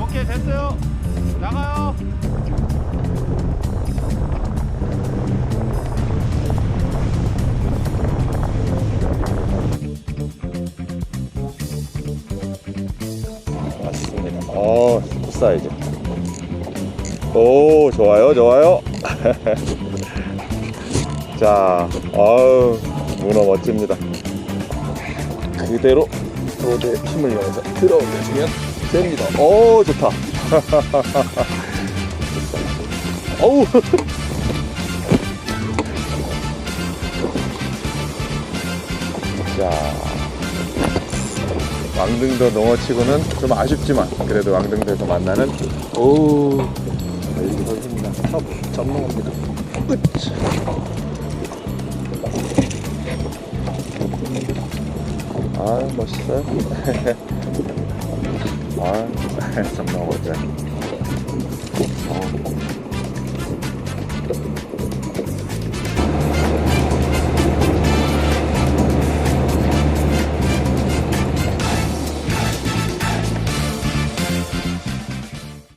오케이 됐어요. 나가요 어 사이즈 오 좋아요 좋아요 자 아우 문어 멋집니다 그대로 로드에 힘을 이용해서 들어 올려주면 됩니다. 오 좋다. 어우. 자 왕등도 농어치고는 좀 아쉽지만 그래도 왕등도에서 만나는 오 달리기 선수입니다. 탑 전문입니다. 으차. 아 멋있어요. 아, 정말 멋져요. 어.